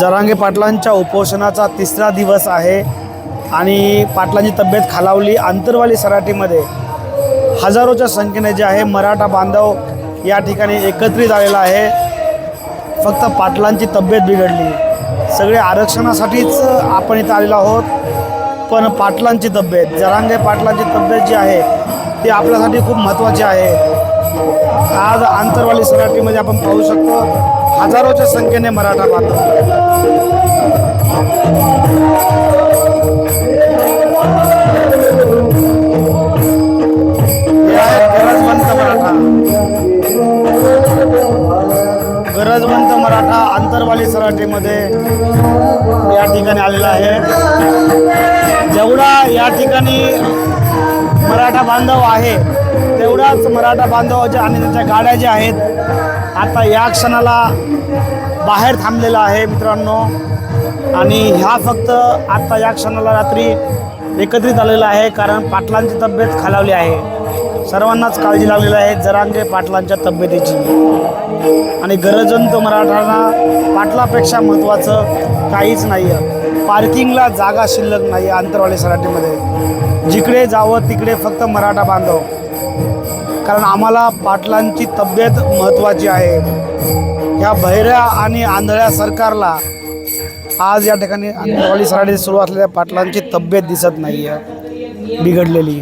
जरांगे पाटलांच्या उपोषणाचा तिसरा दिवस आहे आणि पाटलांची तब्येत खालावली आंतरवाली सराटीमध्ये. हजारोच्या संख्येने जे आहे मराठा बांधव या ठिकाणी एकत्रित आलेला आहे. फक्त पाटलांची तब्येत बिघडली. सगळे आरक्षणासाठीच आपण इथं आलेलो आहोत. पण पाटलांची तब्येत जरांगे पाटलांची तब्येत जी आहे ती आपल्यासाठी खूप महत्त्वाची आहे. आज आंतरवाली सराटीमध्ये आपण पाहू शकतो हजारोच्या संख्येने मराठा बांधव गरजवंत मराठा. गरजवंत मराठा आंतरवाली सराटीमध्ये या ठिकाणी आलेला आहे. जेवढा या ठिकाणी मराठा बांधव आहे तेवढाच मराठा बांधवाच्या आणि त्यांच्या गाड्या ज्या आहेत आता या क्षणाला बाहेर थांबलेला आहे मित्रांनो. आणि ह्या फक्त आत्ता या क्षणाला रात्री एकत्रित आलेला आहे कारण पाटलांची तब्येत खालावली आहे. सर्वांनाच काळजी लागलेली आहे जरांगे पाटलांच्या तब्येतीची. आणि गरजंत मराठांना पाटलापेक्षा महत्त्वाचं काहीच नाही आहे पार्किंगला जागा शिल्लक नाही आहे आंतरवाली सराटीमध्ये. जिकडे जावं तिकडे फक्त मराठा बांधव. कारण आम्हाला पाटलांची तब्येत महत्त्वाची आहे. या बहिऱ्या आणि आंधळ्या सरकारला आज या ठिकाणी आंतरवाली सराडी सुरू असलेल्या पाटलांची तब्येत दिसत नाही आहे बिघडलेली.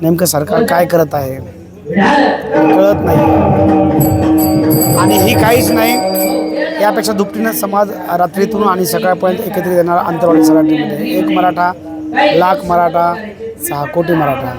नेमकं सरकार काय करत आहे कळत नाही. आणि ही काहीच नाही यापेक्षा दुपटीनं समाज रात्रीतून आणि सकाळपर्यंत एकत्रित येणार आंतरवाडी सराटीमध्ये एक मराठा लाख मराठा सहा कोटी मराठा.